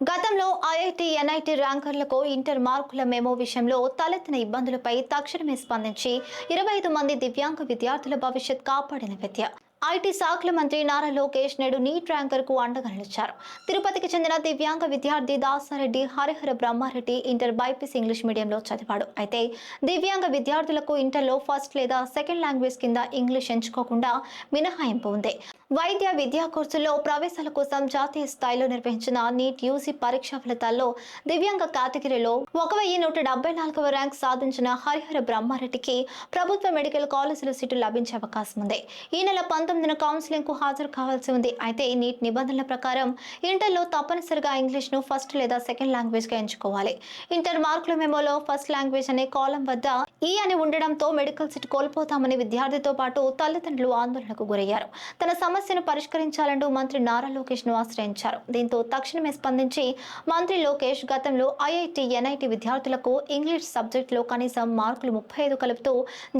గతంలో IIT NIT ర్యాంకర్లకు inter మార్కుల మెమో విషయంలో తలెత్తిన ఇబ్బందులపై తక్షణమే స్పందించి ఇరవై ఐదు మంది దివ్యాంగ విద్యార్థుల భవిష్యత్ కాపాడిన విద్య. ఐటీ శాఖల మంత్రి నారా లోకేష్ నేడు నీట్ ర్యాంకర్కు అండగా నిలిచారు. తిరుపతికి చెందిన దివ్యాంగ విద్యార్థి Dasareddy Harihara Brahmareddy inter BiPC English మీడియంలో చదివాడు. అయితే దివ్యాంగ విద్యార్థులకు ఇంటర్లో ఫస్ట్ లేదా సెకండ్ లాంగ్వేజ్ కింద ఇంగ్లీష్ ఎంచుకోకుండా మినహాయింపు ఉంది. వైద్య విద్యా కోర్సుల్లో ప్రవేశాల కోసం జాతీయ స్థాయిలో నిర్వహించిన నీట్ యూసీ పరీక్ష ఫలితాల్లో దివ్యాంగ కేటగిరీలో ఒక వెయ్యి నూట డెబ్బై నాలుగవ ర్యాంక్ సాధించిన హరిహర బ్రహ్మారెడ్డికి ప్రభుత్వ మెడికల్ కాలేజీలో సీటు లభించే అవకాశం ఉంది. ఈ నెల పంతొమ్మిదిన కౌన్సిలింగ్కు హాజరు కావాల్సి ఉంది. అయితే నీట్ నిబంధనల ప్రకారం ఇంటర్లో తప్పనిసరిగా ఇంగ్లీష్ను ఫస్ట్ లేదా సెకండ్ లాంగ్వేజ్గా ఎంచుకోవాలి. ఇంటర్ మార్కుల మెమోలో ఫస్ట్ లాంగ్వేజ్ అనే కాలం వద్ద ఈ అని ఉండడంతో మెడికల్ సీట్ కోల్పోతామని విద్యార్థితో పాటు తల్లిదండ్రులు ఆందోళనకు గురయ్యారు. తన సమస్యను పరిష్కరించాలంటూ మంత్రి నారా లోకేష్ను ఆశ్రయించారు. దీంతో తక్షణమే స్పందించి మంత్రి లోకేష్ గతంలో ఐఐటి ఎన్ఐటి విద్యార్థులకు ఇంగ్లీష్ సబ్జెక్టులో కనీసం మార్కులు ముప్పై ఐదు కలుపుతూ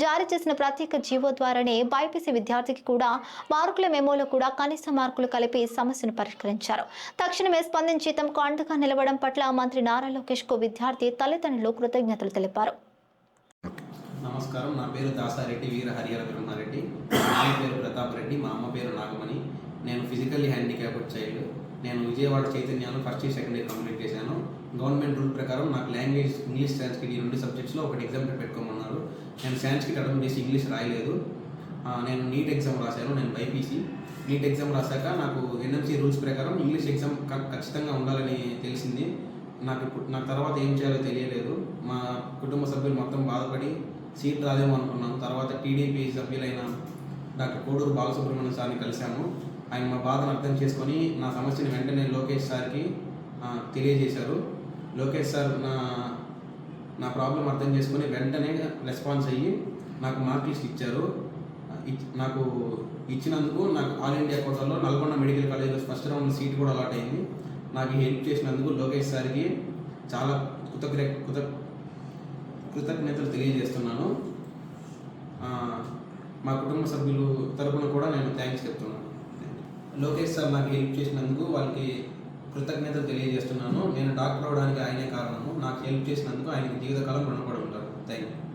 జారీ చేసిన ప్రత్యేక జీవో ద్వారానే బైపీసీ విద్యార్థికి కూడా మార్కుల మెమోలో కూడా కనీస మార్కులు కలిపి సమస్యను పరిష్కరించారు. తక్షణమే స్పందించి తమకు అండగా నిలవడం పట్ల మంత్రి నారా లోకేష్కు విద్యార్థి తల్లిదండ్రులు కృతజ్ఞతలు తెలిపారు. నమస్కారం. నా పేరు దాసారెడ్డి వీర హరిహర బ్రహ్మారెడ్డి. నా పేరు ప్రతాప్ రెడ్డి. మా అమ్మ పేరు నాగమణి. నేను ఫిజికల్లీ హ్యాండిక్యాప్డ్ చైల్డ్. నేను Vijayawada చైతన్యాలు first year second year complete చేశాను. గవర్నమెంట్ రూల్ ప్రకారం నాకు లాంగ్వేజ్ ఇంగ్లీష్ సాంస్క్రిట్ ఈ రెండు సబ్జెక్ట్స్లో ఒకటి ఎగ్జామ్ పెట్టుకోమన్నారు నేను సాంస్క్రిట్ అటెంప్ట్ చేసి ఇంగ్లీష్ రాయలేదు. నేను నీట్ ఎగ్జామ్ రాశాను నేను బైపీసీ. నీట్ ఎగ్జామ్ రాశాక నాకు ఎన్ఎంసీ రూల్స్ ప్రకారం ఇంగ్లీష్ ఎగ్జామ్ ఖచ్చితంగా ఉండాలని తెలిసింది. నాకు ఇప్పుడు నాకు తర్వాత ఏం చేయాలో తెలియలేదు. మా కుటుంబ సభ్యులు మొత్తం బాధపడి సీట్ రాదేమో అనుకున్నాను. తర్వాత టీడీపీ సభ్యులైన డాక్టర్ కోడూరు బాలసుబ్రహ్మణ్యం సార్ని కలిశాను ఆయన మా బాధను అర్థం చేసుకొని నా సమస్యను వెంటనే లోకేష్ సార్కి తెలియజేశారు. లోకేష్ సార్ నా నా ప్రాబ్లం అర్థం చేసుకొని వెంటనే రెస్పాన్స్ అయ్యి నాకు మార్క్ లిస్ట్ ఇచ్చారు. నాకు ఇచ్చినందుకు నాకు ఆల్ ఇండియా కోటాలో నల్గొండ మెడికల్ కాలేజ్లో ఫస్ట్ రౌండ్ సీట్ కూడా అలాట్ అయింది. నాకు హెల్ప్ చేసినందుకు లోకేష్ సార్కి చాలా కృతజ్ఞ కృత కృతజ్ఞతలు తెలియజేస్తున్నాను. మా కుటుంబ సభ్యులు తరపున కూడా నేను థ్యాంక్స్ చెప్తున్నాను. లోకేష్ సార్ నాకు హెల్ప్ చేసినందుకు వాళ్ళకి కృతజ్ఞతలు తెలియజేస్తున్నాను. నేను డాక్టర్ అవడానికి ఆయనే కారణము. నాకు హెల్ప్ చేసినందుకు ఆయనకి జీవితకాలం రుణపడి ఉంటాను థ్యాంక్ యూ.